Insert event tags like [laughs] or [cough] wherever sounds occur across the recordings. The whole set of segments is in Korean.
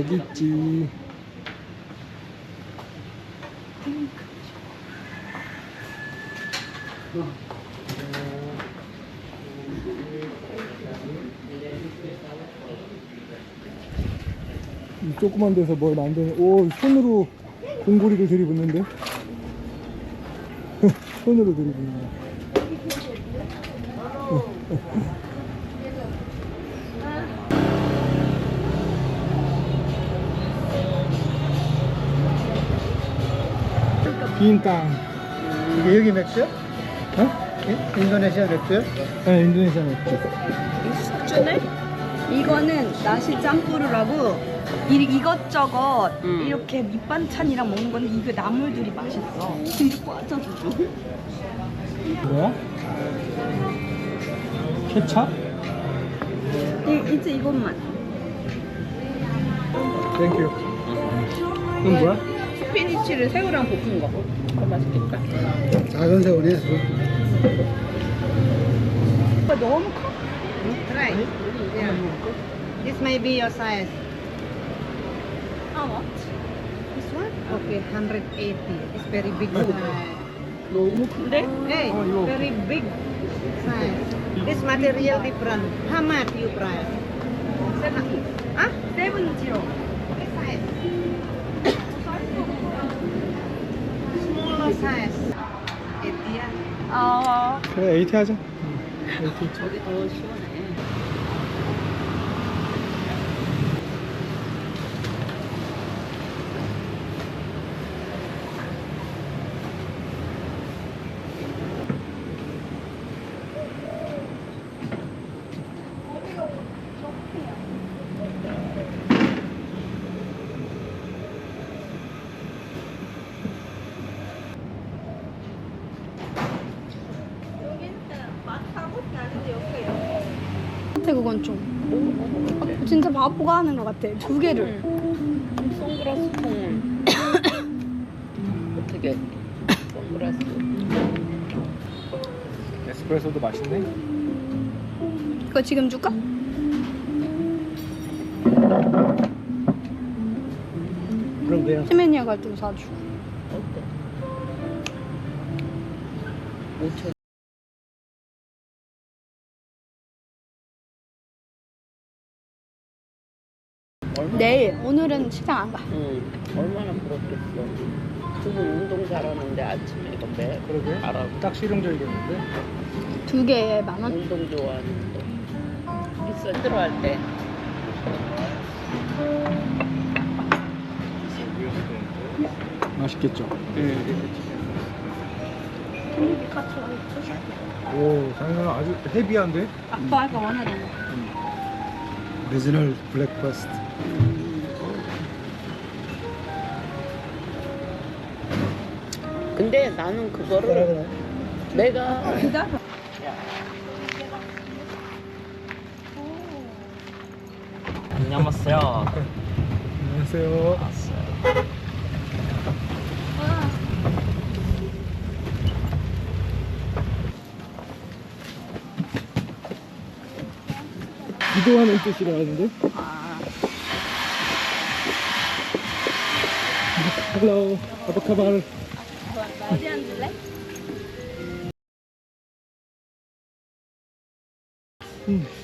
여기 있지. 이 조그만 데서 뭘 만드는, 오, 손으로 공구리를 들이붓는데? [laughs] 손으로 들이붓는 거. 빈 땅. 이게 여기 맥주? 어? 인- 인도네시아 맥주? 네, 인도네시아 맥주. 숙주네? 이거는 나시 짬뿌르라고 이, 이것저것 이렇게 밑반찬이랑 먹는 건데 이거 나물들이 맛있어. 이거 빠져주죠. 뭐야? 케찹? 이, 이제 이것만. 땡큐. 이건 뭐야? 참치를 새우랑 볶은 거. 그거 맛있겠다. 작은 새우네. 이거 너무 커. Right. Yeah. This may be your size. How much? This one? Okay, 180. It's very big size. 너무 큰데? 네, very big size. This material different. How much you price? 70. 70. Smaller size. 80 아, 그래, 에이티 하자. 같아 그건 좀. 진짜 바보가 하는 것 같아 두 개를. 선글라스 통 어떻게? 선글라스. 에스프레소도 맛있네. 이거 지금 줄까? 그럼 그냥 시메니아 갈 때 사줘 어때? 5천 내일 오늘은 시장 안 가 응 얼마나 부럽겠어 두분 운동 잘하는데 아침에 이거 매 그러게. 알아 딱 실용적이겠는데? 두 개에 만 원? 운동 좋아하는데 비싸 힘들어할 때 맛있겠죠? 응. 오, 장난 아주 헤비한데? 아빠가 원하던 거 리지널 블랙버스트. 근데 나는 그거를. 내가 안녕하세요. 안녕하세요. 기도하는 뜻이라는데? 헬로, 아바카발. 어디 앉을래? 음.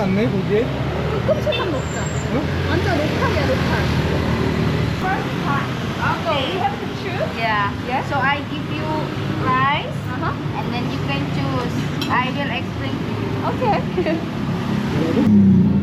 않네 거기에 조금씩만 먹자. 응? 완전 로컬이야, 로컬. First time. So we have to choose. Yeah. Yes. So I give you rice Uh-huh. and then you can choose. I will explain to you. Okay. [laughs]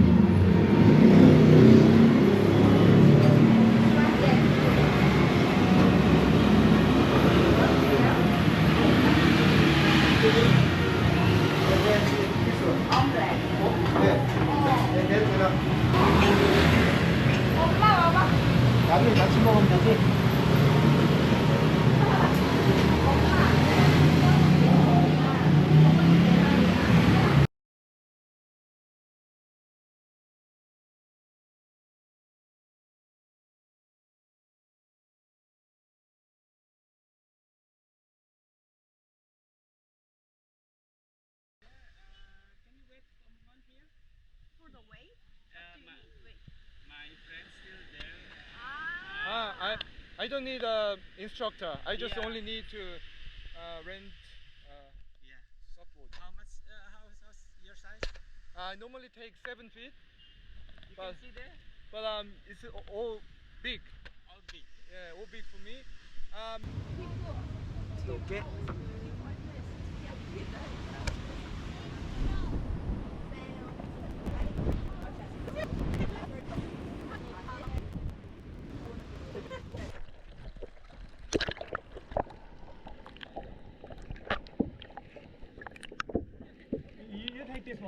don't need a instructor. I just only need to uh, rent uh, Yeah. surfboard. How much? Uh, how, how's your size? I normally take seven feet, You but can see there. but um it's all big. All big. Yeah, all big for me. Um, Okay.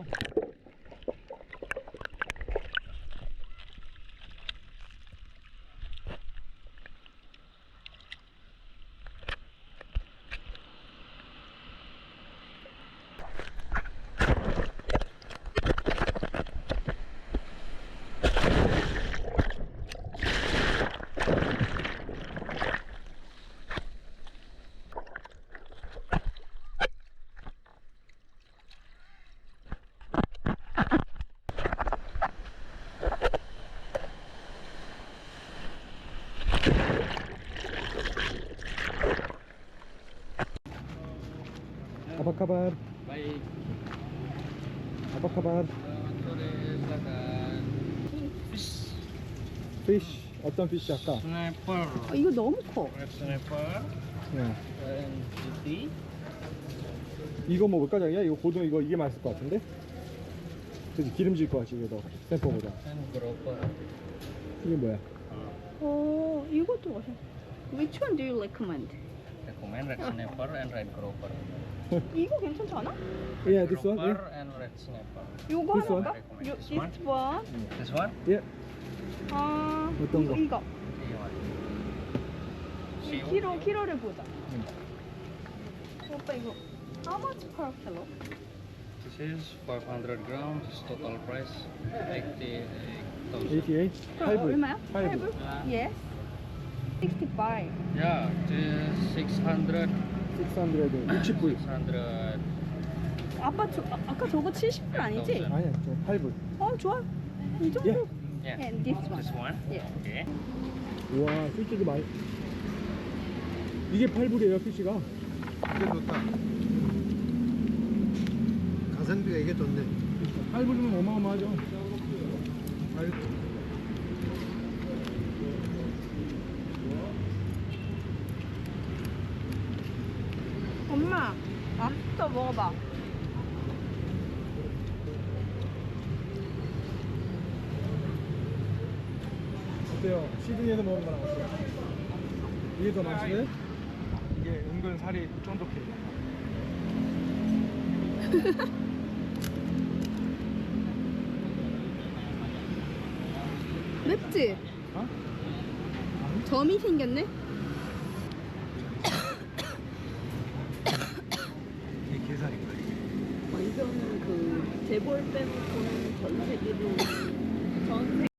Okay. Kabar? Baik. Apa kabar? Sore silakan. Fish. 어떤 fish 할까? Snapper. 어, 이거 너무 커. Snapper. 네. And juicy. 이거 먹을까 자기야? 이거 고등 이거 이게 맛있을 것 같은데? 그지 기름질 것 같지 이게 더 grouper. 이게 뭐야? 어, 이것도 맛있어. Which one do you recommend? Recommend red snapper and red grouper. 이거 괜찮지 않아? Yeah, this one. Grouper Yeah. and red snapper. 요거 This one? 하나가? Recommend 요, this this one? one. This one? Yeah. 아, 어떤 이거, 거? 이거. See 이 what? 키로, 키로를 보자. 응. 오빠 이거 how much per kilo? This is 500 grams. This total price 88,000. 88? 그럼 얼마야? 8불. 8불? Yes. 65. Yeah, this 600. 600, 60불 600. 아빠 저, 아, 아까 저거 70불 아니지? 아니야 저 8불 어 좋아. 이 정도. 예. Yeah. And this one. This one? Yeah. Okay. 우와 솔직히 많이 이게 8불이에요 피시가 이게 좋다. 가성비가 이게 좋네. 8불이면 어마어마하죠 엄마, 랍스터 먹어봐. 어때요? 시드니에서 먹은 거랑 어때요? 이게 더 맛있어요? 이게 은근 살이 쫀득해 맵지? 어? 점이 생겼네? 이게 계산인가 이게? 완전 그 재벌 빼놓고는 전 세계로 전